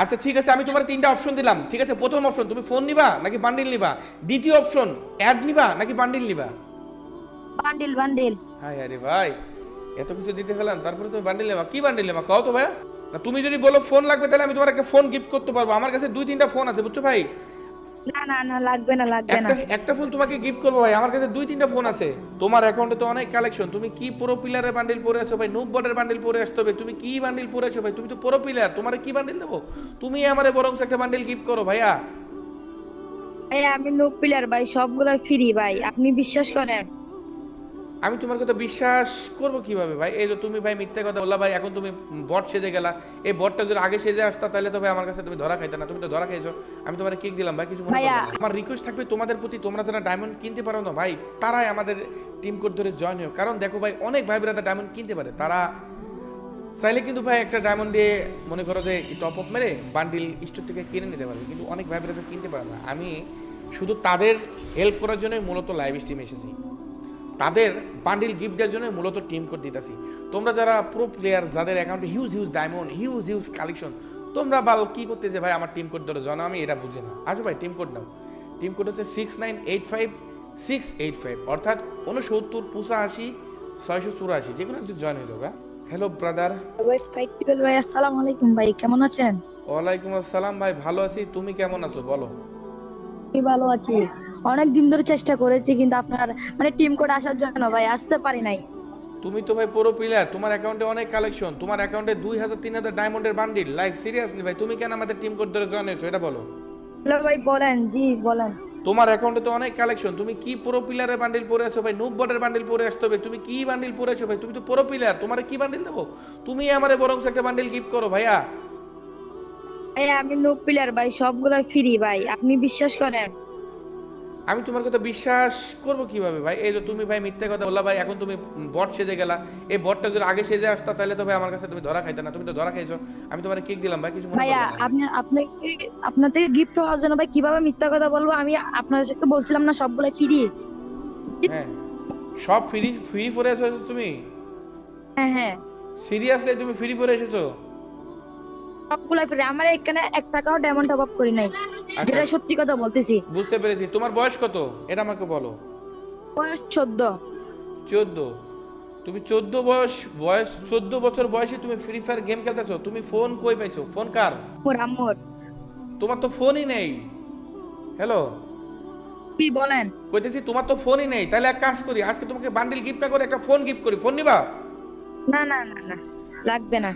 আচ্ছা ঠিক আছে আমি তোমার তিনটা অপশন দিলাম। ঠিক আছে প্রথম অপশন তুমি ফোন নিবা নাকি বান্ডিল নিবা? দ্বিতীয় অপশন অ্যাড নিবা নাকি বান্ডিল নিবা? বান্ডিল বান্ডিল হাই আরে ভাই এত কিছু দিতে গেলাম তারপরে তুমি বান্ডিল নেবা? কি বান্ডিল নেবা? কও তো ভাই না তুমি যদি বলো ফোন লাগবে তাহলে আমি তোমার একটা ফোন গিফট করতে পারব। আমার কাছে দুই তিনটা ফোন আছে বুঝছ ভাই? না না না লাগবে না লাগবে না। একটা ফোন তোমাকে গিফট করব ভাই আমার কাছে দুই তিনটা ফোন আছে। তোমার অ্যাকাউন্টে তো অনেক কালেকশন তুমি কি পুরো পিলারের বান্ডিল পরে আসো ভাই? নুব বটের বান্ডিল পরে আসতে হবে। তুমি কি বান্ডিল পরে আসো ভাই? তুমি তো পুরো পিলার তোমার কি বান্ডিল দেবো? তুমি আমারে বরং একটা বান্ডিল গিফট করো ভাইয়া। ভাই আমি নো পিলার ভাই সবগুলো ফ্রি ভাই। আপনি বিশ্বাস করেন? আমি তোমার কথা বিশ্বাস করব কীভাবে ভাই? এই যে তুমি ভাই মিথ্যা কথা বললা ভাই এখন তুমি বট সেজে গেলা। এই বটটা যদি আগে সেজে আসতা তাহলে তো ভাই আমার কাছে তুমি ধরা খাইতে না। তুমি তো ধরা খাইছো। আমি তোমার কেক দিলাম ভাই কিছু মনে। আমার রিকোয়েস্ট থাকবে তোমাদের প্রতি তোমরা যারা ডায়মন্ড কিনতে পারো না ভাই তারাই আমাদের টিম কোড ধরে জয়েন হয় কারণ দেখো ভাই অনেক ভাই ব্রাদার ডায়মন্ড কিনতে পারে। তারা চাইলে কিন্তু ভাই একটা ডায়মন্ড দিয়ে মনে করো যে টপ আপ মেরে বান্ডিল স্টোর থেকে কিনে নিতে পারবে। কিন্তু অনেক ভাই ব্রাদার কিনতে পারে না। আমি শুধু তাদের হেল্প করার জন্যই মূলত লাইভ স্ট্রিম এসেছি। তাদের বান্ডিল গিফট দেওয়ার জন্য মূলত টিম কোড দিতেছি। তোমরা যারা প্রো প্লেয়ার যাদের অ্যাকাউন্টে huge huge diamond huge huge collection তোমরা বাল কি করতেছে ভাই আমার টিম কোড ধরে? জানো আমি এটা বুঝি না। আসো ভাই টিম কোড নাও। টিম কোড হচ্ছে six nine eight five six eight five অর্থাৎ উনসত্তর পঁচাশি ছয়শো চুরাশি। যে কোনো একজন জয়েন হয়ে যাবে হ্যালো ব্রাদার ভাই আসসালামু আলাইকুম ভাই কেমন আছেন? ওয়ালাইকুম আসসালাম ভাই ভালো আছি। তুমি কেমন আছো বলো? ভালো আছি। অনেক দিন ধরে চেষ্টা করেছি কিন্তু আপনার মানে টিম কোড আসার জন্য ভাই আসতে পারি নাই। তুমি তো ভাই পুরো প্লেয়ার তোমার অ্যাকাউন্টে অনেক কালেকশন তোমার অ্যাকাউন্টে দুই হাজার তিন হাজার ডায়মন্ডের বান্ডিল লাইক সিরিয়াসলি ভাই তুমি কেন আমাদের টিম কোড ধরে জয়েন হয়েছো এটা বলো। হ্যালো ভাই বলেন জি বলেন। তোমার অ্যাকাউন্টে তো অনেক কালেকশন তুমি কি পুরো পিলারের বান্ডিল পরে আসো ভাই? নুব বটের বান্ডিল পরে আসতে হবে তুমি কি বান্ডিল পরে আসো ভাই? তুমি তো পুরো পিলার তোমার কি বান্ডিল দেবো? তুমি আমারে বরং একটা বান্ডিল গিফট করো ভাইয়া। ভাই আমি নো পিলার ভাই সবগুলো ফ্রি ভাই আপনি বিশ্বাস করেন? আমি তোমার কথা বিশ্বাস করব কীভাবে ভাই? এই যে তুমি ভাই মিথ্যা কথা বললা ভাই এখন তুমি বট সেজে গেলা। এই বটটা যদি আগে সেজে আসতা তাহলে তো ভাই আমার কাছে তুমি ধরা খাইতে না। তুমি তো ধরা খাইছো। আমি তোমার কেক দিলাম ভাই কিছু মনে ভাইয়া না। আপনি আপনাকে আপনার থেকে গিফট পাওয়ার জন্য ভাই কীভাবে মিথ্যা কথা বলব? আমি আপনার সাথে বলছিলাম না সবগুলো ফ্রি হ্যাঁ। সব ফ্রি ফ্রি পরে এসেছ তুমি? হ্যাঁ হ্যাঁ। সিরিয়াসলি তুমি ফ্রি পরে এসেছ? সবগুলো ফ্রি আমার এখানে এক টাকাও ডায়মন্ড টপ আপ করি নাই। যেটা সত্যি কথা বলতেছি। বুঝতে পেরেছি। তোমার বয়স কত? এটা আমাকে বলো। বয়স চোদ্দ। চোদ্দ। তুমি চোদ্দ বয়স বয়স চোদ্দ বছর বয়সে তুমি ফ্রি ফায়ার গেম খেলতেছো। তুমি ফোন কই পাইছো? ফোন কার? মোর আম্মুর। তোমার তো ফোনই নেই। হ্যালো কি বলেন? কইতেছি তোমার তো ফোনই নেই। তাহলে এক কাজ করি আজকে তোমাকে বান্ডিল গিফট না করে একটা ফোন গিফট করি। ফোন নিবা? না না না না। লাগবে না।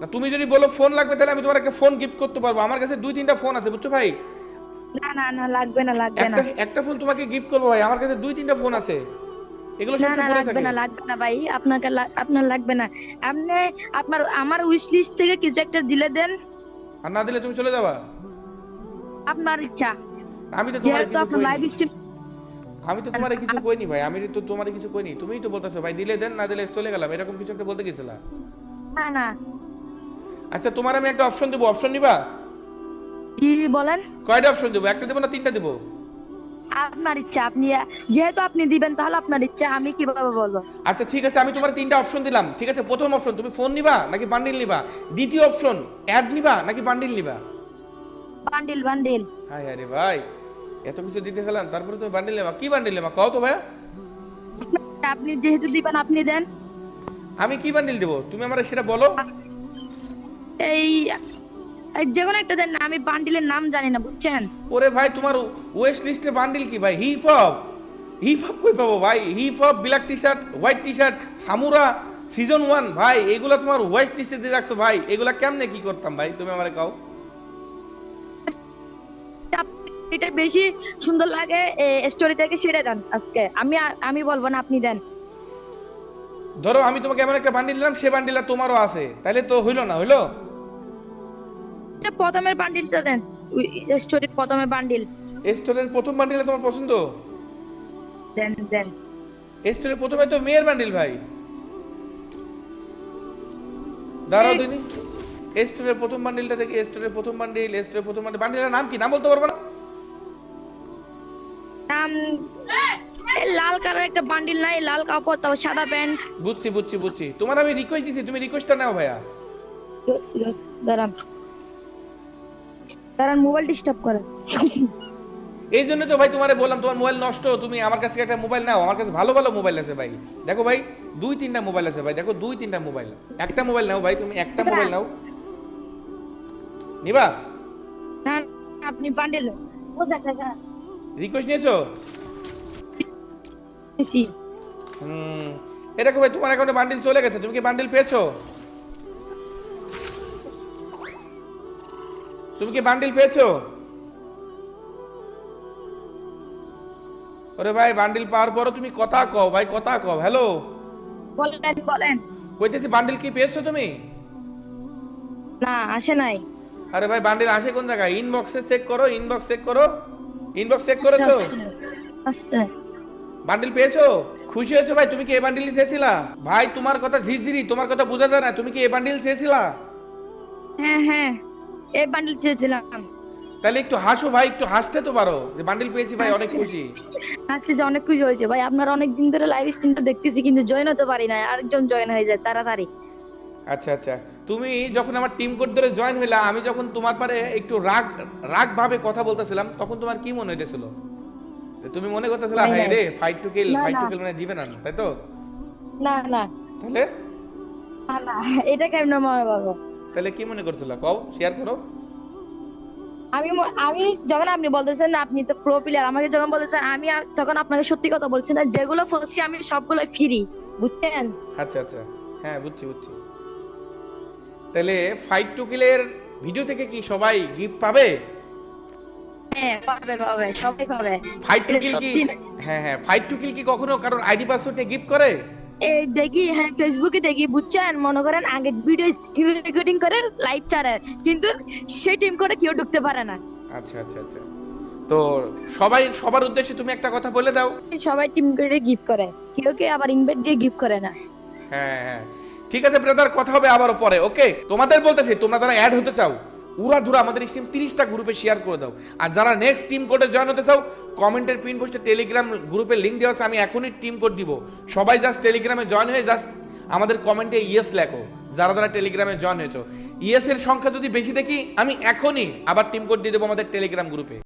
না তুমি যদি বলো ফোন লাগবে তাহলে আমি তোমার একটা ফোন গিফট করতে পারব। আমার কাছে দুই তিনটা ফোন আছে বুঝছ ভাই? না না না লাগবে না লাগবে না। একটা ফোন তোমাকে গিফট করব ভাই আমার কাছে দুই তিনটা ফোন আছে। এগুলো সব না লাগবে না লাগবে না ভাই আপনাকে আপনার লাগবে না। আপনি আপনার আমার উইশ লিস্ট থেকে কিছু একটা দিলে দেন। আর না দিলে তুমি চলে যাবা। আপনার ইচ্ছা। আমি তো তোমার কিছু আপনার লাইভ কইনি আমি তো তোমার কিছু কইনি ভাই আমি তো তোমার কিছু কইনি। তুমিই তো বলতেছো ভাই দিলে দেন না দিলে চলে গেলাম এরকম কিছু একটা বলতে গেছিলা? না না। আচ্ছা তোমার আমি একটা অপশন দেবো। অপশন নিবা? কি বলেন? কয়টা অপশন দেবো? একটা দেবো না তিনটা দেবো? আপনার ইচ্ছা আপনি যেহেতু আপনি দিবেন তাহলে আপনার ইচ্ছা আমি কীভাবে বলব? আচ্ছা ঠিক আছে আমি তোমার তিনটা অপশন দিলাম। ঠিক আছে প্রথম অপশন তুমি ফোন নিবা নাকি বান্ডিল নিবা? দ্বিতীয় অপশন অ্যাড নিবা নাকি বান্ডিল নিবা? বান্ডিল বান্ডিল হাই আরে ভাই এত কিছু দিতে গেলাম তারপরে তুমি বান্ডিল নেবা? কি বান্ডিল নেবা? কও তো ভাইয়া। আপনি যেহেতু দিবেন আপনি দেন। আমি কি বান্ডিল দেবো? তুমি আমার সেটা বলো। এই যে কোনো একটা দেন না আমি বান্ডিলের নাম জানি না বুঝছেন? ওরে ভাই তোমার ওয়েস্ট লিস্টের বান্ডিল কি ভাই? হিপ হপ হিপ হপ কই পাবো ভাই? Hip hop black T shirt white T shirt সামুরা season one ভাই এগুলা তোমার ওয়েস্ট লিস্টে দিয়ে রাখছো ভাই। এগুলা কেমনে কি করতাম ভাই? তুমি আমারে কাও। এটা বেশি সুন্দর লাগে স্টোরি থেকে সেটা দেন আজকে। আমি আমি বলব না আপনি দেন। ধরো আমি তোমাকে এমন একটা বান্ডিল দিলাম সে বান্ডিলটা তোমারও আছে। তাহলে তো হইল না হইল? এটা প্রথমের বান্ডিলটা দেন। স্টোরির প্রথমের বান্ডিল। স্টোরের প্রথম বান্ডিলটা তোমার পছন্দ? দেন দেন। স্টোরের প্রথমে তো মেয়ের বান্ডিল ভাই। দাঁড়াও দিনি স্টোরের প্রথম বান্ডিলটা দেখি স্টোরের প্রথম বান্ডিল স্টোরের প্রথম বান্ডিল। বান্ডিলের নাম কি? নাম বলতে পারব না? নাম লাল কালার একটা বান্ডিল নাই লাল কাপড় তাও সাদা প্যান্ট। বুঝছি বুঝছি বুঝছি। তোমার আমি রিকোয়েস্ট দিছি তুমি রিকোয়েস্টটা নাও ভাইয়া। দাঁড়ান। কারণ মোবাইল ডিস্টার্ব করে। এই জন্য তো ভাই তোমারে বললাম তোমার মোবাইল নষ্ট তুমি আমার কাছ থেকে একটা মোবাইল নাও। আমার কাছে ভালো ভালো মোবাইল আছে ভাই। দেখো ভাই দুই তিনটা মোবাইল আছে ভাই। দেখো দুই তিনটা মোবাইল। একটা মোবাইল নাও ভাই তুমি একটা মোবাইল নাও। নিবা? না আপনি বান্ডেল বোঝা টাকা রিকোয়েস্ট নিয়েছো? হুম। এ দেখো ভাই তোমার অ্যাকাউন্টে বান্ডিল চলে গেছে। তুমি কি বান্ডিল পেয়েছ? তুমি কি বান্ডিল পেয়েছ? ওরে ভাই বান্ডিল পাওয়ার পরও তুমি কথা কও ভাই কথা কও হ্যালো? বলেন বলেন। কইতেছি বান্ডিল কি পেয়েছ তুমি? না আসে নাই। আরে ভাই বান্ডিল আসে কোন জায়গায়? ইনবক্সে চেক করো ইনবক্স চেক করো। ইনবক্স চেক করেছ? আচ্ছা বান্ডিল পেয়েছ? খুশি হয়েছো ভাই তুমি কি এই বান্ডিল চেয়েছিলা? ভাই তোমার কথা ঝিঝিরি তোমার কথা বোঝা যায় না তুমি কি এই বান্ডিল চেয়েছিলা? হ্যাঁ হ্যাঁ। এই বান্ডেল চেয়েছিলাম। তাহলে একটু হাসো ভাই একটু হাসতে তো পারো। যে বান্ডিল পেয়েছি ভাই অনেক খুশি। আসতে যে অনেক খুশি হয়েছে। ভাই আপনার অনেক দিন ধরে লাইভ স্ট্রিমটা দেখতেছি কিন্তু জয়েন হতে পারি না আরেকজন জয়েন হয়ে যায় তাড়াতাড়ি। আচ্ছা আচ্ছা। তুমি যখন আমার টিম কোড ধরে জয়েন হইলা আমি যখন তোমার পারে একটু রাগ রাগ ভাবে কথা বলতেছিলাম তখন তোমার কি মনে হইতেছিল? তুমি মনে করতেছিলা নাই। রে fight to kill fight to. Kill মানে জিবে না তাই তো? না না। তাহলে? না, না। এটা কেমন মনে পাবো তাহলে কি মনে করছিলা? কও শেয়ার করো। আমি আমি যখন আপনি বলতেছেন আপনি তো প্রো প্লেয়ার আমাকে যখন বলতেছেন আমি যখন আপনাকে সত্যি কথা বলছি না যেগুলো ফসছি আমি সবগুলো ফ্রি বুঝছেন? আচ্ছা আচ্ছা। হ্যাঁ বুঝছি বুঝছি। তাহলে ফাইট টু কিলের ভিডিও থেকে কি সবাই গিফট পাবে? হ্যাঁ পাবে পাবে সবাই পাবে। ফাইট টু কিল কি হ্যাঁ হ্যাঁ ফাইট টু কিল কি কখনো কারোর আইডি পাসওয়ার্ড গিফট করে? এই দেখি হ্যাঁ ফেসবুকে দেখি বুঝছেন? মনে করেন আগে ভিডিও স্ক্রিন রেকর্ডিং করে লাইভ ছাড়ে কিন্তু সেই টিম করে কেউ ঢুকতে পারে না। আচ্ছা আচ্ছা আচ্ছা। তো সবাই সবার উদ্দেশ্যে তুমি একটা কথা বলে দাও। সবাই টিম করে গিফট করে। কেউ কে আবার ইনভাইট দিয়ে গিফট করে না। হ্যাঁ হ্যাঁ। ঠিক আছে ব্রাদার কথা হবে আবারও পরে ওকে তোমাদের বলতেছি তোমরা যারা অ্যাড হতে চাও উড়া ধুরা আমাদের টিম তিরিশটা গ্রুপে শেয়ার করে দাও। আর যারা নেক্সট টিম কোডে জয়েন হতে চাও কমেন্টের পিন পোস্টে টেলিগ্রাম গ্রুপে লিঙ্ক দেওয়া আছে, আমি এখনই টিম কোড দিব। সবাই জাস্ট টেলিগ্রামে জয়েন হয়ে জাস্ট আমাদের কমেন্টে ইয়েস লেখো, যারা যারা টেলিগ্রামে জয়েন হয়েছো। ইয়েসের সংখ্যা যদি বেশি দেখি, আমি এখনই আবার টিম কোড দিয়ে দেবো আমাদের টেলিগ্রাম গ্রুপে